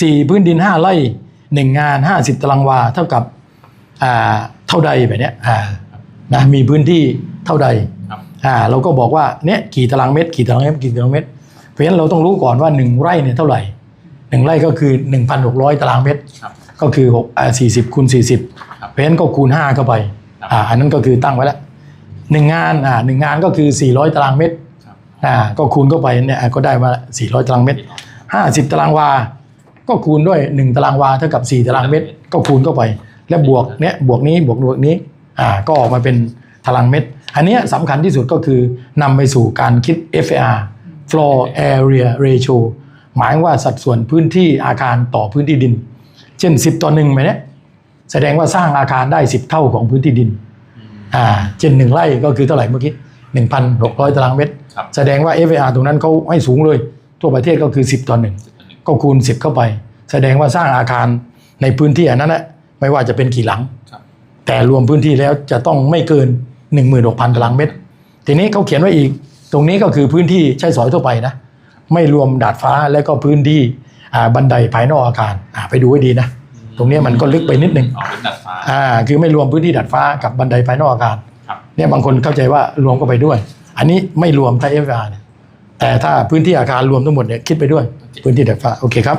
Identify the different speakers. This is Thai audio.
Speaker 1: สี่พื้นดินห้าไร่หนึ่งงานห้าสิบตารางวาเท่ากับอ่าเท่าใดแบบเนี้ยอ่านะมีพื้นที่เท่าใด
Speaker 2: ครับ
Speaker 1: อ่าเราก็บอกว่าเนี่ยกี่ตารางเมตรกี่ตารางเมตรกี่ตารางเมตร เพราะฉะนั้นเราต้องรู้ก่อนว่าหนึ่งไร่เนี่ยเท่าไหร่หนึ่งไร่ก็คือ 1,600 ตารางเมตร
Speaker 2: ครับ
Speaker 1: ก็คือหกอ่าสี่สิบคูณสี่สิบ
Speaker 2: ครับ
Speaker 1: เพราะฉะนั้นก็คูณห้าเข้าไป
Speaker 2: ครับ
Speaker 1: อ่าอันนั้นก็คือตั้งไว้แล้วหนึ่งงานอ่าหนึ่งงานก็คือ 400 ตารางเมตร
Speaker 2: ครับ
Speaker 1: อ่าก็คูณเข้าไปเนี่ยอ่าก็ได้มา 400 ตารางเมตร 50 ตารางวา ก็คูณด้วย 1 ตารางวาเท่ากับ 4 ตารางเมตร ก็คูณเข้าไป แล้วบวกเนี่ยบวกนี้บวกบวกนี้อ่าก็ออกมาเป็นตารางเมตร อันเนี้ยสำคัญที่สุดก็คือนำไปสู่การคิด FAR floor area ratio หมายว่าสัดส่วนพื้นที่อาคารต่อพื้นที่ดิน เช่น 10 ต่อหนึ่งไหมเนี่ยแสดงว่าสร้างอาคารได้ 10 เท่าของพื้นที่ดิน
Speaker 2: อืม
Speaker 1: อ่าเช่นหนึ่งไร่ก็คือเท่าไหร่เมื่อกี้1,600 ตารางเมตร
Speaker 2: ครับ
Speaker 1: แสดงว่า FAR ตรงนั้นเขาให้สูงเลย ทั่วประเทศก็คือ 10 ต่อหนึ่ง
Speaker 2: สิบต่อหนึ่ง
Speaker 1: ก็คูณ10เข้าไป แสดงว่าสร้างอาคารในพื้นที่อันนั้นนะไม่ว่าจะเป็นกี่หลัง
Speaker 2: ครับ
Speaker 1: แต่รวมพื้นที่แล้วจะต้องไม่เกิน 16,000ตารางเมตร ทีนี้เขาเขียนไว้อีก ตรงนี้ก็คือพื้นที่ใช้สอยทั่วไปนะ ไม่รวมดาดฟ้าและก็พื้นที่อ่าบันไดภายนอกอาคารอ่าไปดูให้ดีนะ ตรงเนี้ยมันก็ลึกไปนิดนึง
Speaker 2: อ๋อเป็นดัดฟ้า
Speaker 1: อ่าคือไม่รวมพื้นที่ดาดฟ้ากับบันไดภายนอกอาคาร
Speaker 2: ครับ
Speaker 1: เนี่ยบางคนเข้าใจว่ารวมก็ไปด้วย อันนี้ไม่รวมถ้า FR เนี่ย แต่ถ้าพื้นที่อาคารรวมทั้งหมดเนี่ยคิดไปด้วยพื้นที่ดาดฟ้าโอเคครับ